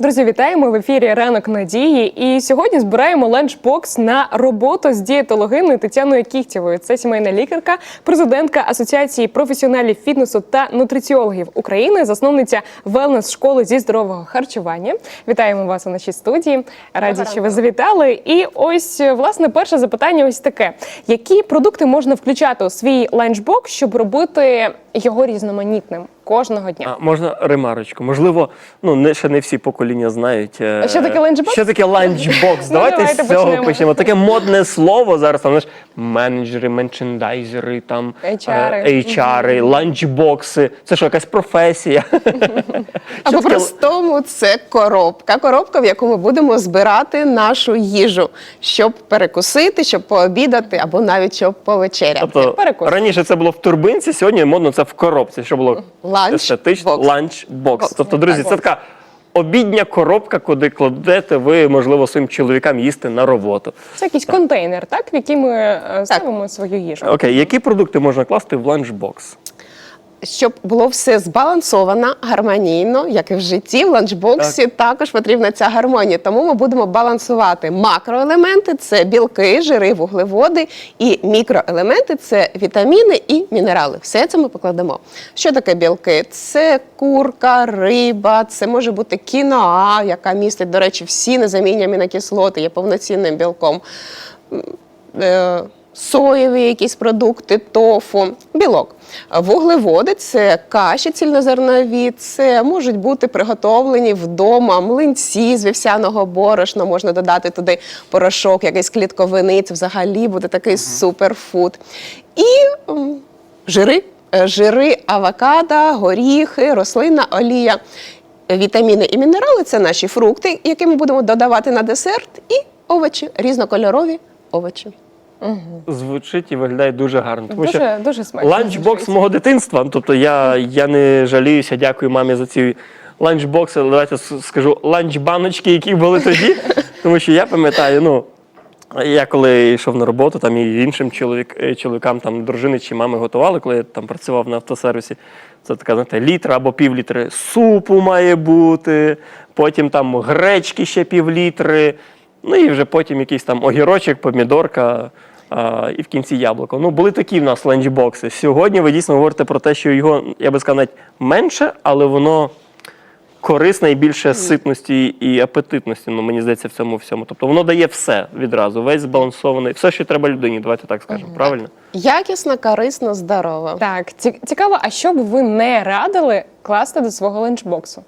Друзі, вітаємо в ефірі Ранок Надії. І сьогодні збираємо ланчбокс на роботу з дієтологиною Тетяною Кіхтєвою. Це сімейна лікарка, президентка Асоціації професіоналів фітнесу та нутриціологів України, засновниця велнес школи зі здорового харчування. Вітаємо вас у нашій студії. Раді, що ви завітали. І ось власне перше запитання: ось таке: які продукти можна включати у свій ланчбокс, щоб робити його різноманітним кожного дня? А, можна ремарочку? Можливо, ну не ще не всі покоління знають. е, що таке ланчбокс? Що таке ланчбокс? Ну, давайте, з цього почнемо. почнемо. Таке модне слово зараз. Там знаєш, менеджери, менчендайзери, там HR. е, HR, ланчбокси. Це що, якась професія? А Що таке по-простому це коробка. Коробка, в яку ми будемо збирати нашу їжу, щоб перекусити, щоб пообідати або навіть щоб повечеряти. Тобто перекус. раніше це було в турбинці, сьогодні модно це в коробці, що було естетично. Ланчбокс. Тобто, друзі, це така обідня коробка, куди кладете ви, можливо, своїм чоловікам їсти на роботу. Це якийсь контейнер, так в який ми е, ставимо свою їжу. Окей, які продукти можна класти в ланчбокс? Щоб було все збалансовано, гармонійно, як і в житті, в ланчбоксі також потрібна ця гармонія. Тому ми будемо балансувати макроелементи це білки, жири, вуглеводи, і мікроелементи це вітаміни і мінерали. Все це ми покладемо. Що таке білки? Це курка, риба, це може бути кіноа, яка містить, до речі, всі незамінні амінокислоти, є повноцінним білком. Соєві якісь продукти, тофу, білок. Вуглеводи це каші цільнозернові, це можуть бути приготовлені вдома млинці з вівсяного борошна, можна додати туди порошок, якийсь клітковини, це взагалі буде такий суперфуд. І м, жири, Е, жири авокадо, горіхи, рослинна олія. Вітаміни і мінерали це наші фрукти, які ми будемо додавати на десерт, і овочі, різнокольорові овочі. Звучить і виглядає дуже гарно. Тому що Дуже, дуже смачно. ланчбокс звучить. мого дитинства. ну, Тобто я, я не жаліюся, дякую мамі за ці ланчбокси. Давайте скажу ланчбаночки, які були тоді. Тому що я пам'ятаю, ну. Я коли йшов на роботу, там і іншим чоловік, е, чоловікам, там дружини чи мами готували, коли я там працював на автосервісі. Це така, знаєте, літра або півлітри супу має бути, потім там гречки ще півлітри, ну і вже потім якийсь там огірочок, помідорка а, і в кінці яблуко. Ну, були такі в нас ланчбокси. Сьогодні ви дійсно говорите про те, що його, я би сказав, навіть менше, але воно корисне і більше ситності і апетитності, ну мені здається, в цьому всьому. Тобто воно дає все відразу, весь збалансований, все, що треба людині, давайте так скажемо, правильно? Якісно, корисно, здорово. Так, ці- цікаво, а що б ви не радили класти до свого ланчбоксу?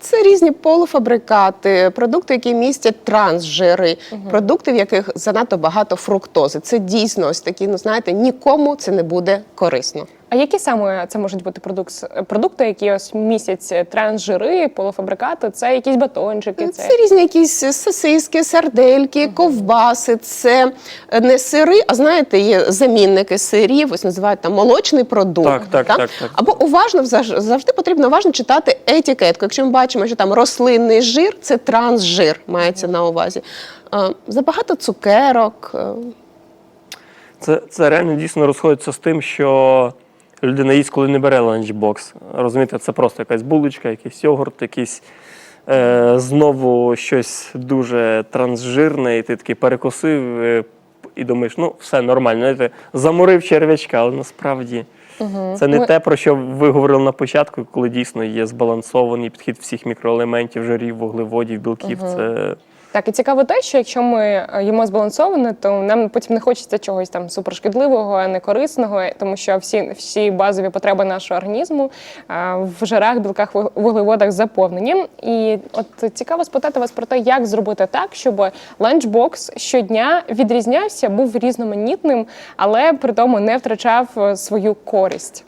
Це різні полуфабрикати, продукти, які містять трансжири, продукти, в яких занадто багато фруктози. Це дійсно ось такі, ну знаєте, нікому це не буде корисно. А які саме це можуть бути продукс- продукти, які ось містять трансжири, полуфабрикати? Це якісь батончики? Це різні якісь сосиски, сардельки, ковбаси. Це не сири, а знаєте, є замінники сирів, ось називають там молочний продукт. Так, так, так, так. Або уважно завжди потрібно уважно читати етикетку. Якщо ми бачимо, що там рослинний жир, це трансжир, мається на увазі. Е, Забагато цукерок. е, Це, це реально дійсно розходиться з тим, що людина їсть, коли не бере ланчбокс. Розумієте, це просто якась булочка, якийсь йогурт, якийсь е, знову щось дуже трансжирне, і ти такий перекусив е, і думаєш, ну все нормально. Знаєте, заморив черв'ячка, але насправді. Це не Ми- те, про що ви говорили на початку, коли дійсно є збалансований підхід всіх мікроелементів, жирів, вуглеводів, білків. Це Так, і цікаво те, що якщо ми е, їмо збалансоване, то нам потім не хочеться чогось там супершкідливого, некорисного, тому що всі, всі базові потреби нашого організму в жирах, білках, вуг- вуглеводах заповнені. І от цікаво спитати вас про те, як зробити так, щоб ланчбокс щодня відрізнявся, був різноманітним, але при тому не втрачав е, свою користь.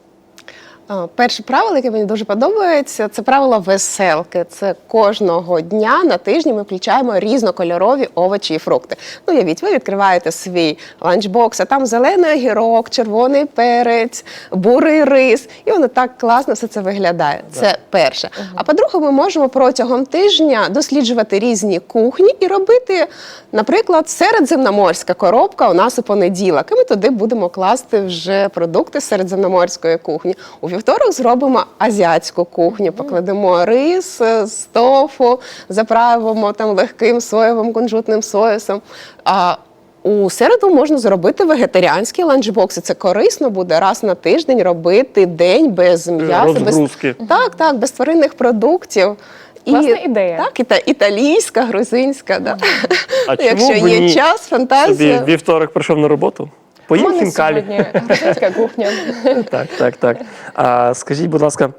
А, Перше правило, яке мені дуже подобається, це правило веселки. Це кожного дня на тижні ми включаємо різнокольорові овочі і фрукти. Ну, явіть, ви відкриваєте свій ланчбокс, а там зелений огірок, червоний перець, бурий рис, і воно так класно все це виглядає. Це перше. А по-друге, ми можемо протягом тижня досліджувати різні кухні і робити, наприклад, середземноморська коробка у нас у понеділок. І ми туди будемо класти вже продукти середземноморської кухні. У вівторок зробимо азіатську кухню. Покладемо рис е, з тофу, заправимо там легким соєвим кунжутним соусом. А у середу можна зробити вегетаріанські ланчбокси. Це корисно буде раз на тиждень робити день без м'яса, без Розгрузки. так, так, без тваринних продуктів. Класна ідея. Так, і та італійська, грузинська. Да. А Ну, Якщо б є ні? час, Собі фантазія. вівторок прийшов на роботу. Поїм мене хінкалі. сьогодні грузинська кухня. Так, так, так. А скажіть, будь ласка,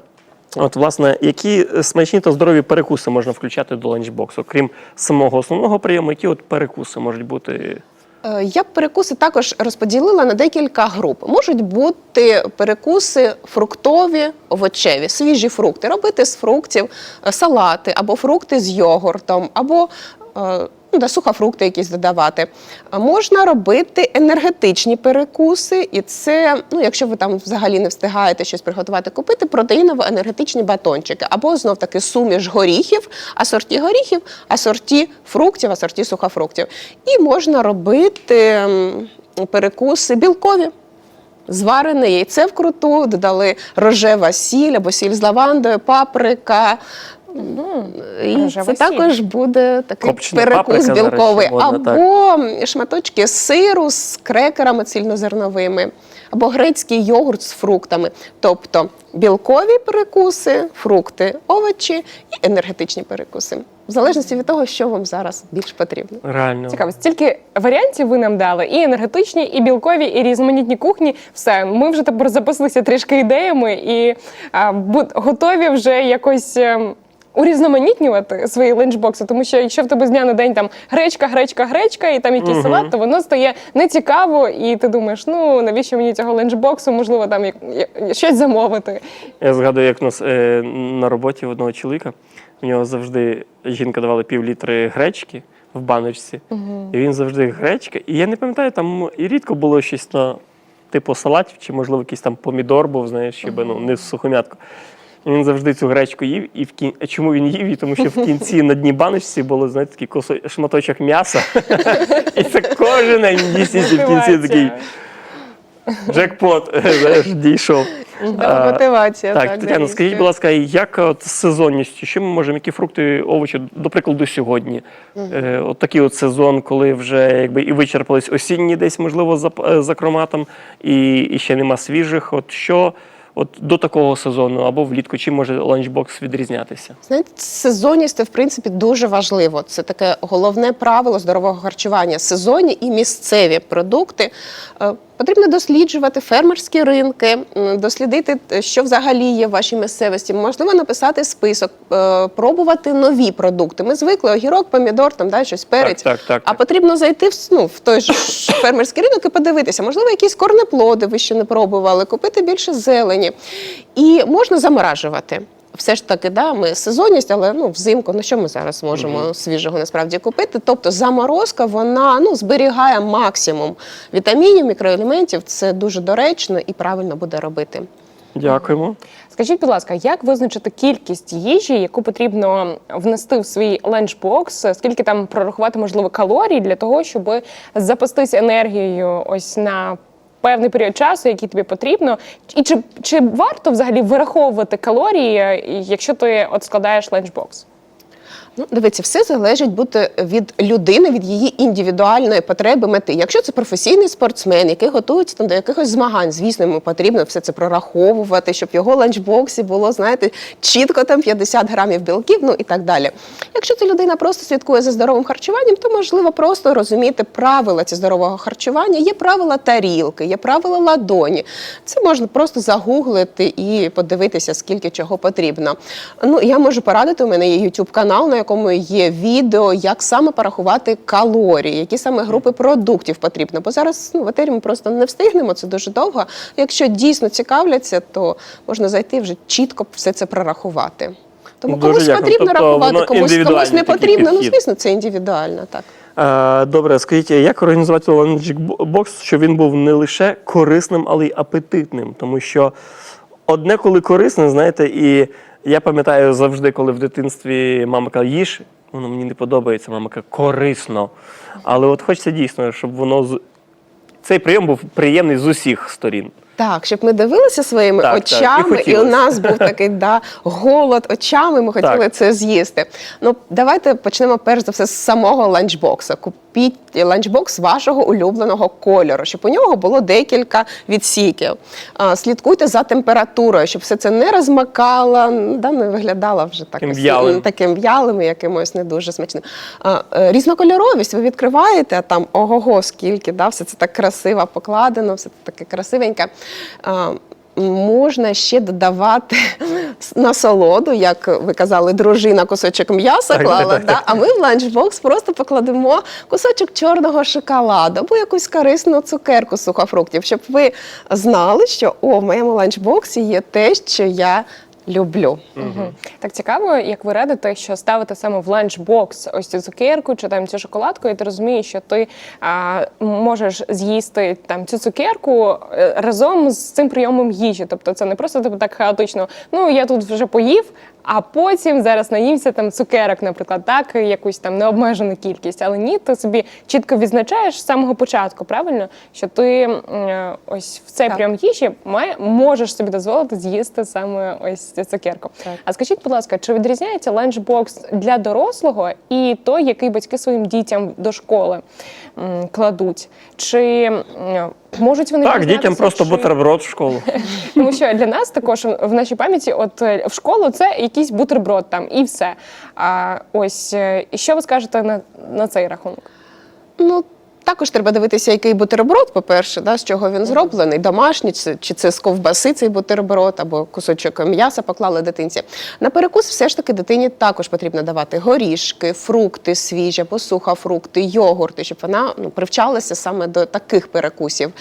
от власне, які смачні та здорові перекуси можна включати до ланчбоксу? Крім самого основного прийому, які от перекуси можуть бути? Е, Я б перекуси також розподілила на декілька груп. Можуть бути перекуси фруктові, овочеві, свіжі фрукти. Робити з фруктів е, салати або фрукти з йогуртом, або е, да, сухофрукти якісь додавати. Можна робити енергетичні перекуси, і це, ну, якщо ви там взагалі не встигаєте щось приготувати, купити протеїново-енергетичні батончики, або знов таки суміш горіхів, асорті горіхів, асорті фруктів, асорті сухофруктів. І можна робити перекуси білкові. Зварене яйце вкруту, додали рожева сіль або сіль з лавандою, паприка. І рожева це сіль. також буде такий Копчена перекус паприка, білковий. речі, модна, так. або шматочки сиру з крекерами цільнозерновими, або грецький йогурт з фруктами. Тобто білкові перекуси, фрукти, овочі і енергетичні перекуси. В залежності від того, що вам зараз більш потрібно. Реально. Цікаво, стільки варіантів ви нам дали: і енергетичні, і білкові, і різноманітні кухні. Все, ми вже тепер запаслися трішки ідеями і а, бу- готові вже якось. ем, Урізноманітнювати свої ланчбокси, тому що якщо в тебе з дня на день там гречка, гречка, гречка, і там якийсь салат, то воно стає нецікаво, і ти думаєш, ну навіщо мені цього ланчбоксу, можливо, там як, як- щось замовити. Я згадую, як у нас е, на роботі в одного чоловіка, у нього завжди жінка давала пів літри гречки в баночці, і він завжди гречка. І я не пам'ятаю, там і рідко було щось на типу салатів, чи, можливо, якийсь там помідор був, знаєш, щоб ну, не сухомятку. Він завжди цю гречку їв, і в кін... а чому він їв? І тому що в кінці на дні баночці було, знаєте, такий кусо... шматочок м'яса. І це кожен день в кінці такий джекпот, знаєш, дійшов. А, Мотивація. так, Тетяно, скажіть, будь ласка, як от з сезонністю? Що ми можемо, які фрукти, овочі, до прикладу, сьогодні? Е, от такий от сезон, коли вже якби і вичерпались осінні десь, можливо, за, е, за кроматом, і, і ще нема свіжих. От що от до такого сезону або влітку, чим може ланчбокс відрізнятися? Знаєте, сезонність це в принципі дуже важливо. Це таке головне правило здорового харчування. Сезонні і місцеві продукти. Потрібно досліджувати фермерські ринки, дослідити, е, що взагалі є в вашій місцевості. Можливо, написати список, е, пробувати нові продукти. Ми звикли огірок, помідор, там да, щось перець. так, так, А так. потрібно зайти в, ну, в той же ж фермерський ринок і подивитися. Можливо, якісь корнеплоди ви ще не пробували, купити більше зелені. І можна заморажувати. Все ж таки, да, ми сезонність, але ну, взимку, ну що ми зараз можемо свіжого насправді купити? Тобто заморозка вона ну, зберігає максимум вітамінів, мікроелементів. Це дуже доречно і правильно буде робити. Дякуємо. Скажіть, будь ласка, як визначити кількість їжі, яку потрібно внести в свій ленчбокс? Скільки там прорахувати можливо калорій для того, щоб запастись енергією ось на певний період часу, який тобі потрібно? І чи, чи варто взагалі вираховувати калорії, якщо ти от складаєш ленчбокс? Ну, дивіться, все залежить бути від людини, від її індивідуальної потреби мети. Якщо це професійний спортсмен, який готується там до якихось змагань, звісно, йому потрібно все це прораховувати, щоб в його ланчбоксі було, знаєте, чітко там 50 грамів білків, ну і так далі. Якщо це людина просто слідкує за здоровим харчуванням, то можливо просто розуміти правила ці здорового харчування. Є правила тарілки, є правила ладоні. Це можна просто загуглити і подивитися, скільки чого потрібно. Ну я можу порадити. У мене є YouTube канал, на якому є відео, як саме порахувати калорії, які саме групи продуктів потрібно. Бо зараз ну, в етері ми просто не встигнемо, це дуже довго. Якщо дійсно цікавляться, то можна зайти вже чітко все це прорахувати. Тому Дуже комусь дякую. потрібно Тобто рахувати, комусь, комусь не потрібно. Ну, звісно, це індивідуально, так. Е, Добре, скажіть, як організувати ланчбокс, щоб він був не лише корисним, але й апетитним? Тому що одне, коли корисне, знаєте, і я пам'ятаю завжди, коли в дитинстві мама каже, їж, воно мені не подобається, мама каже, корисно. Але от хочеться дійсно, щоб воно з- цей прийом був приємний з усіх сторін. Так, щоб ми дивилися своїми Так, так, і очами, і, у хотілося. нас був такий да, голод очами. Ми хотіли Так. це з'їсти. Ну, давайте почнемо перш за все з самого ланчбокса. Купіть ланчбокс вашого улюбленого кольору, щоб у нього було декілька відсіків. Слідкуйте за температурою, щоб все це не розмакало, да, не виглядало вже так Таким в'ялим. таким в'ялим і якимось не дуже смачним. Е, різнокольоровість ви відкриваєте, а там ого-го, скільки, да, все це так красиво покладено, все це таке красивеньке. Можна ще додавати насолоду, як ви казали, дружина кусочок м'яса клала. так, так, да? А ми в ланчбокс просто покладемо кусочок чорного шоколаду або якусь корисну цукерку з сухофруктів, щоб ви знали, що о, в моєму ланчбоксі є те, що я люблю. Угу. Так цікаво, як ви радите, що ставити саме в ланчбокс ось цю цукерку чи там цю шоколадку, і ти розумієш, що ти а, можеш з'їсти там цю цукерку е, разом з цим прийомом їжі. Тобто це не просто тобі так хаотично. Ну я тут вже поїв. А потім зараз наївся там цукерок, наприклад, так якусь там необмежену кількість. Але ні, ти собі чітко відзначаєш з самого початку, правильно, що ти е, ось в цей Так. прийом їжі має, можеш собі дозволити з'їсти саме ось цю цукерку. Так. А скажіть, будь ласка, чи відрізняється ланчбокс для дорослого і той, який батьки своїм дітям до школи кладуть? Чи можуть вони Так, дітям просто чи- бутерброд в школу. тому що для нас також в нашій пам'яті, от е, в школу це якийсь бутерброд там і все. А ось е, що ви скажете на, на цей рахунок? Ну, також треба дивитися, який бутерброд, по-перше, да, з чого він зроблений, домашній, чи, це з ковбаси цей бутерброд, або кусочок м'яса поклали дитинці. На перекус все ж таки дитині також потрібно давати горішки, фрукти свіжі, або сухофрукти, йогурти, щоб вона ну, привчалася саме до таких перекусів.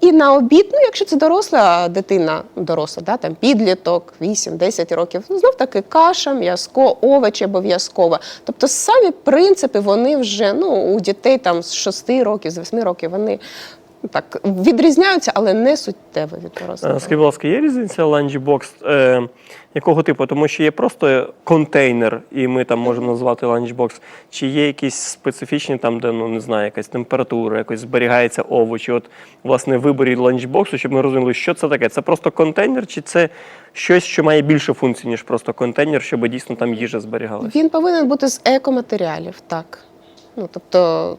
І на обід, ну, якщо це доросла дитина, доросла, да, там підліток, 8-10 років, ну, знов таки каша, м'язко, овочі обов'язково. Тобто самі принципи вони вже ну, у дітей там з 6 років, з 8 років вони так відрізняються, але не суттєво від Е. Скажіть, будь ласка, є різниця ланчбокс? Е, якого типу? Тому що є просто контейнер, і ми там можемо назвати ланчбокс. Чи є якісь специфічні там, де ну не знаю, якась температура, якось зберігається овочі? От власне виборі ланчбоксу, щоб ми розуміли, що це таке? Це просто контейнер, чи це щось, що має більше функцій, ніж просто контейнер, щоб дійсно там їжа зберігалася? Він повинен бути з екоматеріалів, так. Ну, тобто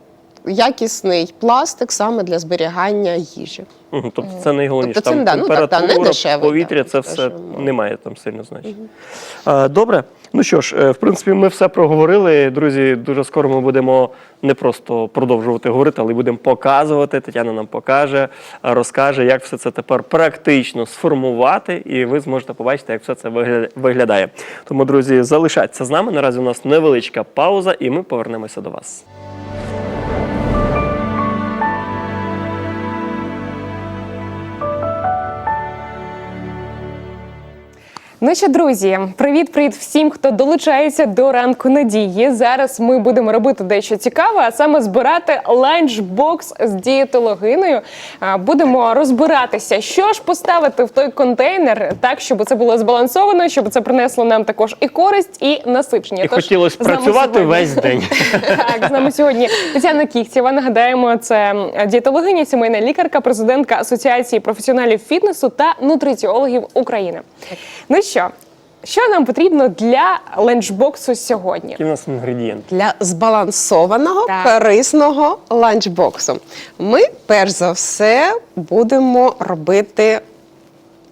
якісний пластик саме для зберігання їжі. Мгм, Тобто це найголовніше. Тобто це, там да, ну, так, та, не дешевий, повітря, так, це все скажімо. не має там сильно значення. А, Добре. Ну що ж, е, в принципі, ми все проговорили. Друзі, дуже скоро ми будемо не просто продовжувати говорити, але й будемо показувати. Тетяна нам покаже, е, розкаже, як все це тепер практично сформувати, і ви зможете побачити, як все це вигля- виглядає. Тому, друзі, залишайтеся з нами. Наразі у нас невеличка пауза, і ми повернемося до вас. Ну що, друзі, привіт, привіт всім, хто долучається до ранку надії. Зараз ми будемо робити дещо цікаве, а саме збирати ланчбокс з дієтологиною. Будемо розбиратися, що ж поставити в той контейнер, так щоб це було збалансовано, щоб це принесло нам також і користь, і насичення. І Тож хотілося працювати сьогодні- весь день. Так, з нами сьогодні Тетяна Кіхтєва. Нагадаємо, це дієтологиня, сімейна лікарка, президентка Асоціації професіоналів фітнесу та нутриціологів України. Ну що, що нам потрібно для ленчбоксу сьогодні? Які в нас інгредієнти? Для збалансованого Так. корисного ланчбоксу. Ми перш за все будемо робити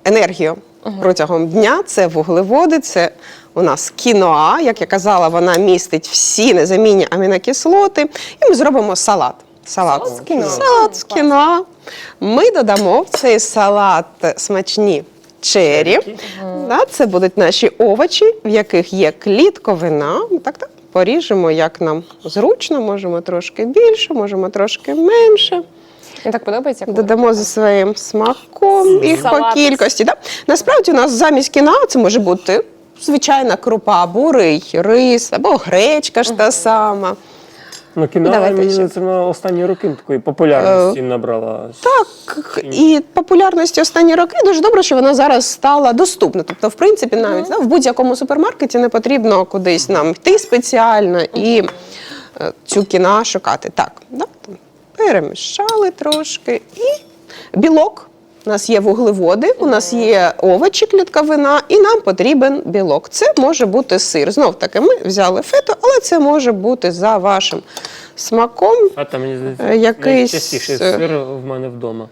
енергію протягом дня. Це вуглеводи, це у нас кіноа. Як я казала, вона містить всі незамінні амінокислоти. І ми зробимо салат. Салат, Салат з кіноа. Салат з кіноа. Ми додамо в цей салат смачні чері. Да, це будуть наші овочі, в яких є клітковина. Так, так. Поріжемо, як нам зручно, можемо трошки більше, можемо трошки менше. Мені так подобається. коли- Додамо за своїм смаком їх по Салат. кількості. Да? Насправді у нас замість кіна це може бути звичайна крупа, бурий, рис або гречка ж та сама. Ну, кіно Давайте мені це на останні роки такої популярності набрала. Так, і популярності останні роки дуже добре, що вона зараз стала доступна. Тобто, в принципі, навіть да, в будь-якому супермаркеті не потрібно кудись нам йти спеціально і е, цю кіна шукати. Так, да, перемішали трошки і білок. У нас є вуглеводи, у нас є овочі, клітковина, і нам потрібен білок. Це може бути сир. Знов таки, ми взяли фето, але це може бути за вашим смаком. А там мені здається, Е, якийсь, найчастіший е, сир в мене вдома.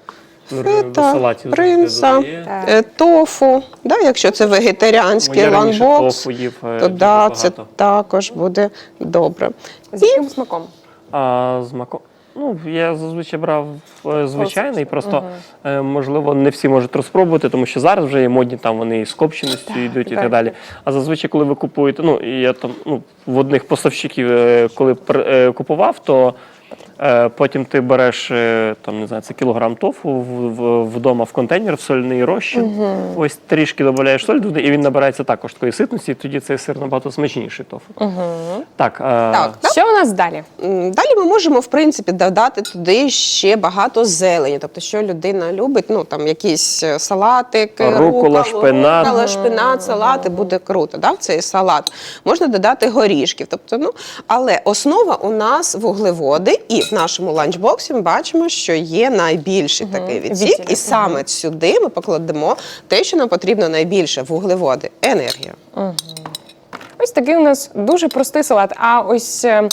Ну, до Фета, салатів принца, додає. е, тофу. Да, якщо це вегетаріанський ланбокс, їв, е, то да, це також буде добре. З яким смаком? А з мако. Ну, я зазвичай брав е, звичайний, просто. е, можливо не всі можуть розпробувати, тому що зараз вже є модні, там вони і з копченістю йдуть і так, так далі. А зазвичай, коли ви купуєте, ну і я там ну, в одних поставщиків, е, коли пр- е, купував, то потім ти береш е, там, не знаю, це кілограм тофу вдома в контейнер, в сольний розчин. Ось трішки додаєш соль туди, і він набирається також такої ситності, і тоді цей сир набагато смачніший тофу. Так, е, Так, да? Що у нас далі? Далі ми можемо в принципі додати туди ще багато зелені. Тобто, що людина любить, ну там якісь е, салатик, Рукола, шпинат. рукола, шпинат, салати буде круто. Да, в цей салат можна додати горішків. Тобто, ну але основа у нас вуглеводи, і в нашому ланчбоксі ми бачимо, що є найбільший такий відсік, і саме сюди ми покладемо те, що нам потрібно найбільше вуглеводи, енергію. Ось такий у нас дуже простий салат. А ось е,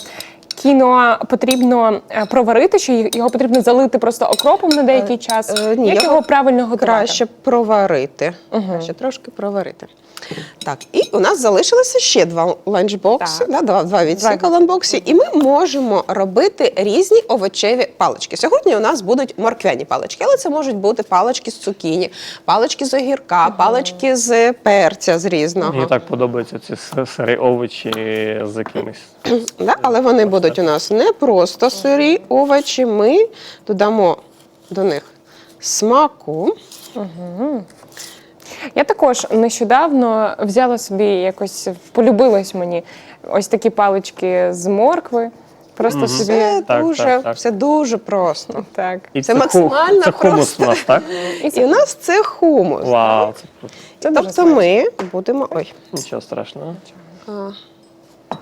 кіно потрібно е, проварити, чи його потрібно залити просто окропом на деякий час. е, ні, Як його його правильно готувати? Краще проварити. Краще трошки проварити. Так, і у нас залишилося ще два ланчбокси, да, два, два відсіка ланчбоксі, і ми можемо робити різні овочеві палички. Сьогодні у нас будуть морквяні палички, але це можуть бути палички з цукіні, палички з огірка, палички з перця з різного. Мені так подобаються ці с- сири овочі з якимись. Да? Але вони будуть у нас не просто сирі овочі. Ми додамо до них смаку. Я також нещодавно взяла собі якось полюбилось мені ось такі палички з моркви. Просто собі Все Так, дуже, так, так. все дуже просто. так. І Це ху- максимально Це хумус просто. у нас, так? І у нас це хумус. Вау, це круто. Це дуже Тобто ми будемо ой, Нічого страшного.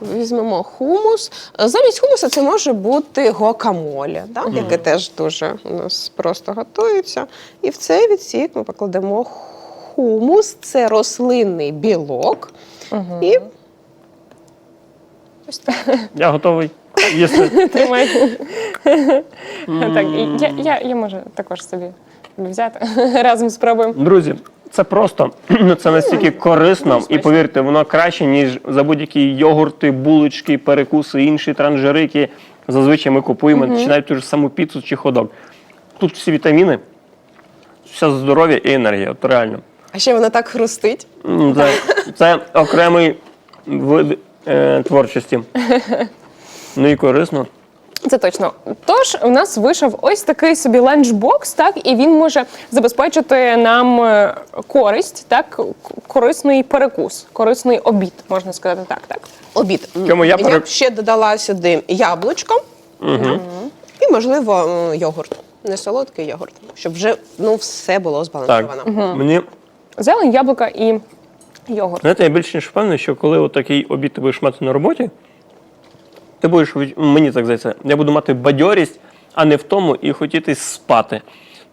Візьмемо хумус. Замість хумуса це може бути гокамолі, да? яке теж дуже у нас просто готується. І в цей відсік ми покладемо хумус, це рослинний білок. І ось так. Я готовий їсти. Тримай. так, я, я, я можу також собі взяти. Разом спробуємо. Друзі, це просто ну, це настільки корисно, і повірте, воно краще, ніж за будь-які йогурти, булочки, перекуси, інші транжири, які зазвичай ми купуємо, чи навіть ту ж саму піцу чи ходок. Тут всі вітаміни, все здоров'я і енергія. От реально. А ще вона так хрустить. Це, це окремий вид е, творчості. Ну і корисно. Це точно. Тож у нас вийшов ось такий собі ланчбокс, так і він може забезпечити нам е, користь, так корисний перекус, корисний обід, можна сказати так. Так Обід. Чому я я пере- б ще додала сюди яблучко і, можливо, м, йогурт. Не солодкий йогурт, щоб вже ну, все було Так. збалансовано. Мені зелень, яблука і йогурт. Знаєте, я більш ніж впевнений, що коли от такий обід ти будеш мати на роботі, ти будеш, мені так здається, я буду мати бадьорість, а не в тому і хотіти спати.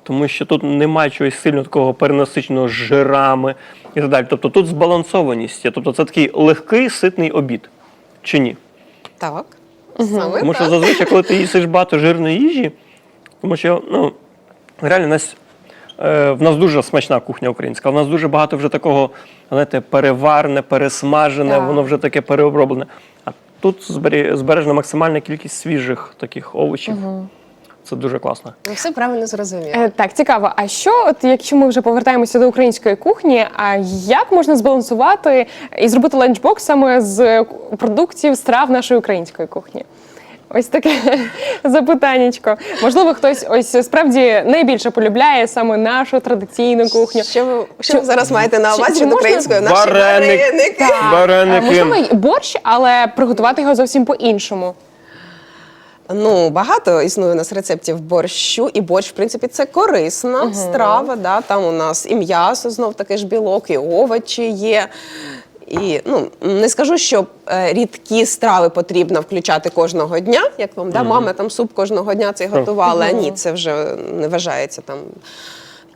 Тому що тут немає чогось сильно такого перенасиченого жирами і так далі. Тобто тут збалансованість є. Тобто це такий легкий, ситний обід. Чи ні? Так. Саме Тому що так. зазвичай, коли ти їсиш багато жирної їжі, тому що ну, реально в нас, е, в нас дуже смачна кухня українська, в нас дуже багато вже такого, знаєте, переварне, пересмажене, Так. воно вже таке переоброблене. А тут збережена максимальна кількість свіжих таких овочів. Це дуже класно. Ви все правильно зрозуміли. Е, Так, цікаво. А що, от якщо ми вже повертаємося до української кухні, а як можна збалансувати і зробити ланчбокс саме з продуктів страв нашої української кухні? Ось таке запитаннячко. Можливо, хтось ось справді найбільше полюбляє саме нашу традиційну кухню. Що ви, що ви зараз маєте на увазі чи від можна- української? Наші Вареник. вареники. А, Вареники. Можливо, й борщ, але приготувати його зовсім по-іншому. Ну, багато існує у нас рецептів борщу, і борщ, в принципі, це корисна страва. Да? Там у нас і м'ясо, знов таки ж білок, і овочі є. І ну не скажу, що е, рідкі страви потрібно включати кожного дня, як вам да, мама там суп кожного дня це готувала. Ні, це вже не вважається там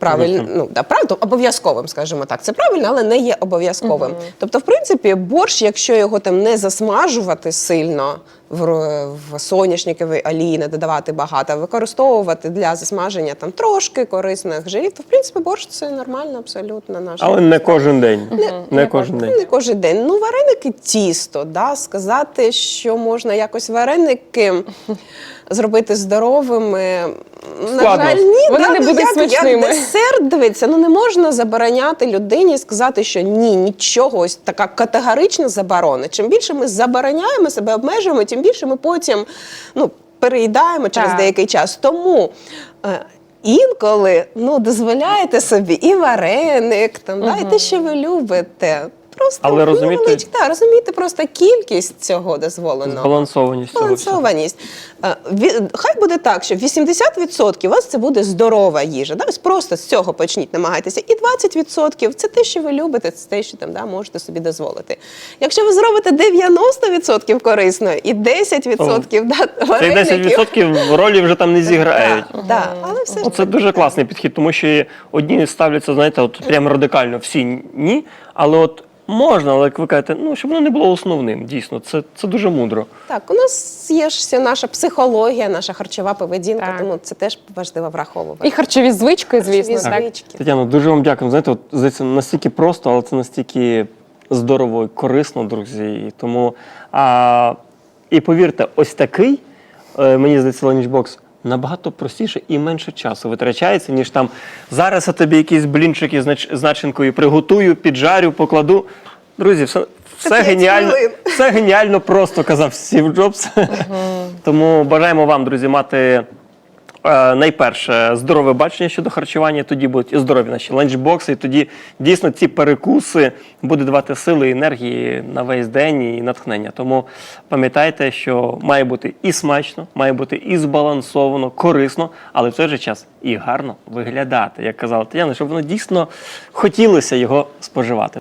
правильно, ну да, правильно, обов'язковим, скажімо так. Це правильно, але не є обов'язковим. Тобто, в принципі, борщ, якщо його там не засмажувати сильно в, в соняшниковій олії, не додавати багато, використовувати для засмаження там трошки корисних жирів, то в принципі борщ це нормально, абсолютно наш. Але не кожен день. Не, кожен Ну, день. Не кожен день. Ну, вареники тісто, да? сказати, що можна якось вареники зробити здоровими. Складно. На жаль, ні, Вони да, не ну, будуть як, смачними. Як десерт дивиться, ну не можна забороняти людині сказати, що ні, нічого, ось така категорична заборона. Чим більше ми забороняємо себе, обмежуємо, тим більше ми потім ну, переїдаємо через Так. деякий час. Тому. е, Інколи ну дозволяєте собі і вареник, там да, і те, що ви любите. Просто Але розумієте- невеличке- та, розумієте просто кількість цього дозволеного. Збалансованість цього всього. Балансованість. Е, Хай буде так, що 80% у вас це буде здорова їжа. Да? Ось просто з цього почніть, намагайтеся. І 20% це те, що ви любите, це те, що там да, можете собі дозволити. Якщо ви зробите 90% корисно і 10% да, вареників, 10% ролі вже там не зіграють. Да, да, але все ж Це дуже класний підхід, тому що одні ставляться, знаєте, от прям радикально, всі ні. Але от можна, але як ви кажете, ну щоб воно не було основним. Дійсно, це, це дуже мудро. Так, у нас є ж вся наша психологія, наша харчова поведінка, Так. тому це теж важливо враховувати. І харчові звички, звісно, Харчові так. звички. Тетяно, дуже вам дякую. Знаєте, от здається, настільки просто, але це настільки здорово і корисно, друзі. І тому а, і повірте, ось такий, е, мені здається, ланчбокс набагато простіше і менше часу витрачається, ніж там зараз я тобі якісь блінчики з нач- начинкою приготую, піджарю, покладу. Друзі, все, все геніально, все геніально просто казав Стів Джобс. Тому бажаємо вам, друзі, мати Е, Найперше, здорове бачення щодо харчування, тоді будуть і здорові наші ланчбокси, і тоді дійсно ці перекуси будуть давати сили і енергії на весь день і натхнення. Тому пам'ятайте, що має бути і смачно, має бути і збалансовано, корисно, але в той же час і гарно виглядати, як казала Тетяна, щоб воно дійсно хотілося його споживати.